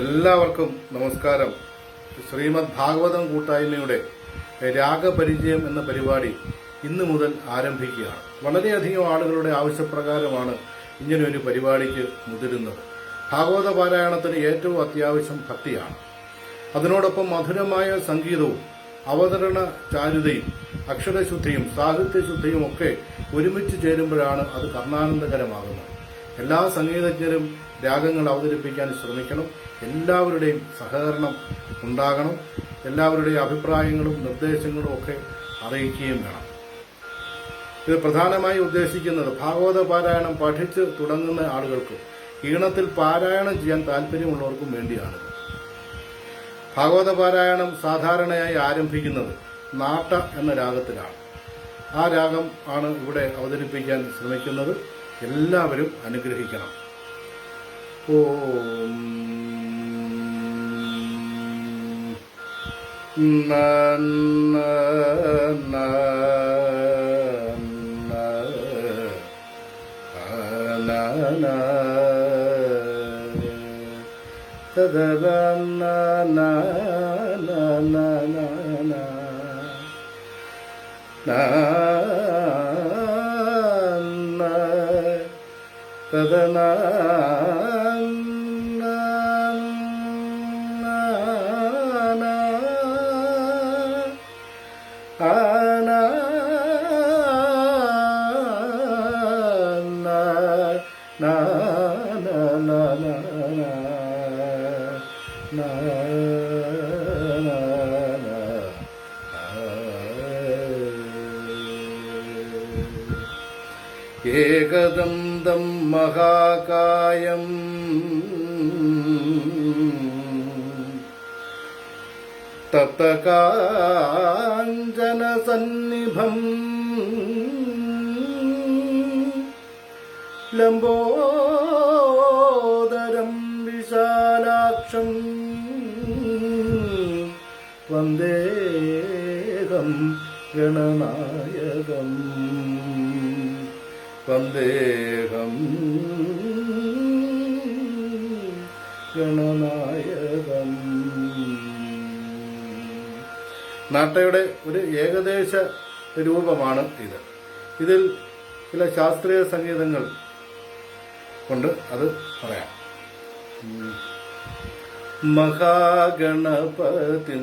എല്ലാവർക്കും നമസ്കാരം. ശ്രീമദ് ഭാഗവതം കൂട്ടായ്മയുടെ രാഗപരിചയം എന്ന പരിപാടി ഇന്ന് മുതൽ ആരംഭിക്കുകയാണ്. വളരെയധികം ആളുകളുടെ ആവശ്യപ്രകാരമാണ് ഒരു പരിപാടിക്ക് മുതിരുന്നത്. ഭാഗവത പാരായണത്തിന് ഏറ്റവും അത്യാവശ്യം ഭക്തിയാണ്. അതിനോടൊപ്പം മധുരമായ സംഗീതവും അവതരണ ചാരുതയും അക്ഷരശുദ്ധിയും സാഹിത്യശുദ്ധിയും ഒക്കെ ഒരുമിച്ച് ചേരുമ്പോഴാണ് അത് കർണാനന്ദകരമാകുന്നത്. എല്ലാ സംഗീതജ്ഞരും രാഗങ്ങൾ അവതരിപ്പിക്കാൻ ശ്രമിക്കണം. എല്ലാവരുടെയും സഹകരണം ഉണ്ടാകണം. എല്ലാവരുടെയും അഭിപ്രായങ്ങളും നിർദ്ദേശങ്ങളും ഒക്കെ അറിയിക്കുകയും വേണം. ഇത് പ്രധാനമായി ഉദ്ദേശിക്കുന്നത് ഭാഗവത പാരായണം പഠിച്ച് തുടങ്ങുന്ന ആളുകൾക്ക് ഈണത്തിൽ പാരായണം ചെയ്യാൻ താല്പര്യമുള്ളവർക്കും വേണ്ടിയാണ്. ഭാഗവത പാരായണം സാധാരണയായി ആരംഭിക്കുന്നത് നാട്ട എന്ന രാഗത്തിലാണ്. ആ രാഗം ആണ് ഇവിടെ അവതരിപ്പിക്കാൻ ശ്രമിക്കുന്നത്. എല്ലാവരും അനുഗ്രഹിക്കണം. ഓം ന ததனா Thank you. ഏകദന്തം മഹാകായം. തത്തകാഞ്ചനസന്നിഭം. ലംബോദരം വിശാലാക്ഷം. വന്ദേഹം ഗണനായകം. വന്ദേഹം ഗണനായകം. നാട്ടയുടെ ഒരു ഏകദേശ രൂപമാണ് ഇത്. ഇതിൽ ചില ശാസ്ത്രീയ സംഗീതങ്ങൾ കൊണ്ട് അത് പറയാം. മഹാഗണപതി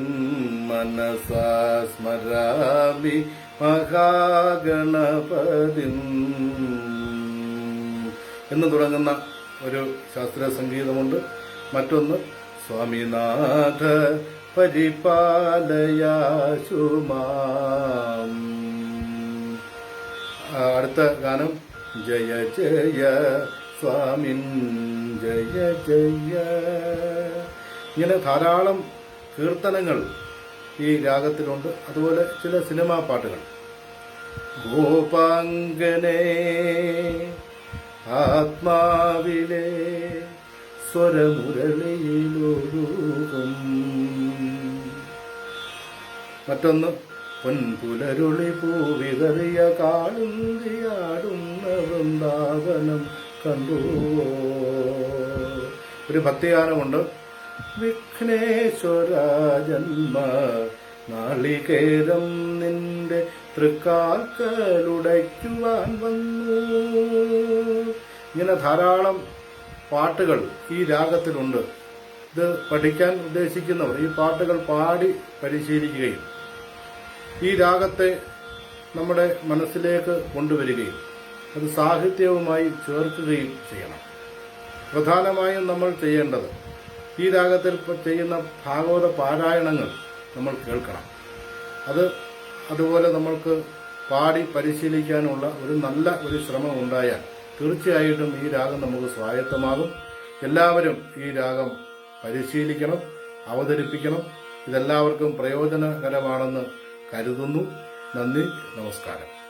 മനസാ സ്മരാമി എന്ന് തുടങ്ങുന്ന ഒരു ശാസ്ത്രീയ സംഗീതമുണ്ട്. മറ്റൊന്ന് സ്വാമിനാഥ പരിപാലയാശുമാം. അടുത്ത ഗാനം. ജയ ജയ സ്വാമിൻ ജയ ജയ. ഇങ്ങനെ ധാരാളം കീർത്തനങ്ങൾ ഈ രാഗത്തിലുണ്ട്. അതുപോലെ ചില സിനിമാ പാട്ടുകൾ. ഗോപാങ്കനെ ആത്മാവിലെ സ്വരമുരളിയിലൊരുകും മറ്റൊന്ന് പൊൻപുലരുളി പൂവിതറിയ കാളുന്തിയാടുന്ന വൃന്ദാവനം കണ്ടു. ഒരു ഭക്തിഗാനമുണ്ട്. വിഘ്നേശ്വര ജന്മ നാളികേരം നിന്റെ തൃക്കാൽക്കലുടയ്ക്കുവാൻ വന്നു. ഇങ്ങനെ ധാരാളം പാട്ടുകൾ ഈ രാഗത്തിലുണ്ട്. ഇത് പഠിക്കാൻ ഉദ്ദേശിക്കുന്നവർ ഈ പാട്ടുകൾ പാടി പരിശീലിക്കുകയും ഈ രാഗത്തെ നമ്മുടെ മനസ്സിലേക്ക് കൊണ്ടുവരികയും അത് സാഹിത്യവുമായി ചേർക്കുകയും ചെയ്യണം. പ്രധാനമായും നമ്മൾ ചെയ്യേണ്ടത് ഈ രാഗത്തിൽ ചെയ്യുന്ന ഭാഗവത പാരായണങ്ങൾ നമ്മൾ കേൾക്കണം. അത് അതുപോലെ നമ്മൾക്ക് പാടി പരിശീലിക്കാനുള്ള ഒരു നല്ല ഒരു ശ്രമം ഉണ്ടായാൽ തീർച്ചയായിട്ടും ഈ രാഗം നമുക്ക് സ്വായത്തമാകും. എല്ലാവരും ഈ രാഗം പരിശീലിക്കണം അവതരിപ്പിക്കണം. ഇതെല്ലാവർക്കും പ്രയോജനകരമാണെന്ന് കരുതുന്നു. നന്ദി നമസ്കാരം.